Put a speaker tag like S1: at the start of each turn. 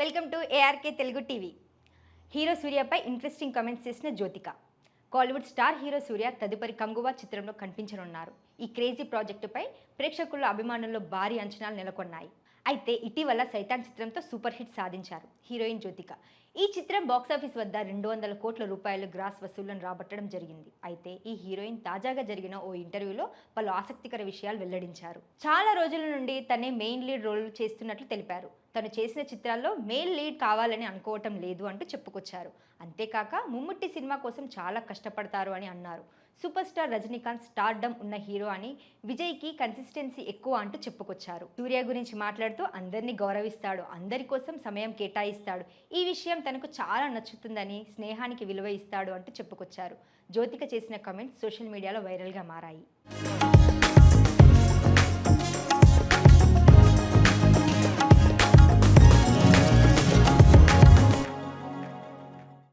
S1: Welcome to ARK Telugu TV. Hero సూర్యపై interesting comments చేసిన Jyothika. Kollywood star hero Suriya తదుపరి కంగువా చిత్రంలో కనిపించనున్నారు. ఈ క్రేజీ ప్రాజెక్టుపై ప్రేక్షకుల అభిమానుల్లో భారీ అంచనాలు నెలకొన్నాయి. అయితే ఇటీవల సైతాన్ చిత్రంతో సూపర్ హిట్ సాధించారు హీరోయిన్ జ్యోతిక. ఈ చిత్రం బాక్సాఫీస్ వద్ద రెండు వందల కోట్ల రూపాయలు గ్రాస్ వసూళ్ళను రాబట్టడం జరిగింది. అయితే ఈ హీరోయిన్ తాజాగా జరిగిన ఓ ఇంటర్వ్యూలో పలు ఆసక్తికర విషయాలు వెల్లడించారు. చాలా రోజుల నుండి తనే మెయిన్ లీడ్ రోల్ చేస్తున్నట్లు తెలిపారు. తను చేసిన చిత్రాల్లో మెయిన్ లీడ్ కావాలని అనుకోవటం లేదు అంటూ చెప్పుకొచ్చారు. అంతేకాక ముమ్ముట్టి సినిమా కోసం చాలా కష్టపడతారు అని అన్నారు. సూపర్ స్టార్ రజనీకాంత్ స్టార్డమ్ ఉన్న హీరో అని విజయ్కి కన్సిస్టెన్సీ ఎక్కువ అంటూ చెప్పుకొచ్చారు. సూర్య గురించి మాట్లాడుతూ అందరినీ గౌరవిస్తాడు అందరి కోసం సమయం కేటాయిస్తాడు. ఈ విషయం తనకు చాలా నచ్చుతుందని స్నేహానికి విలువ ఇస్తాడు అంటూ చెప్పుకొచ్చారు. జ్యోతిక చేసిన కామెంట్స్ సోషల్ మీడియాలో వైరల్గా మారాయి.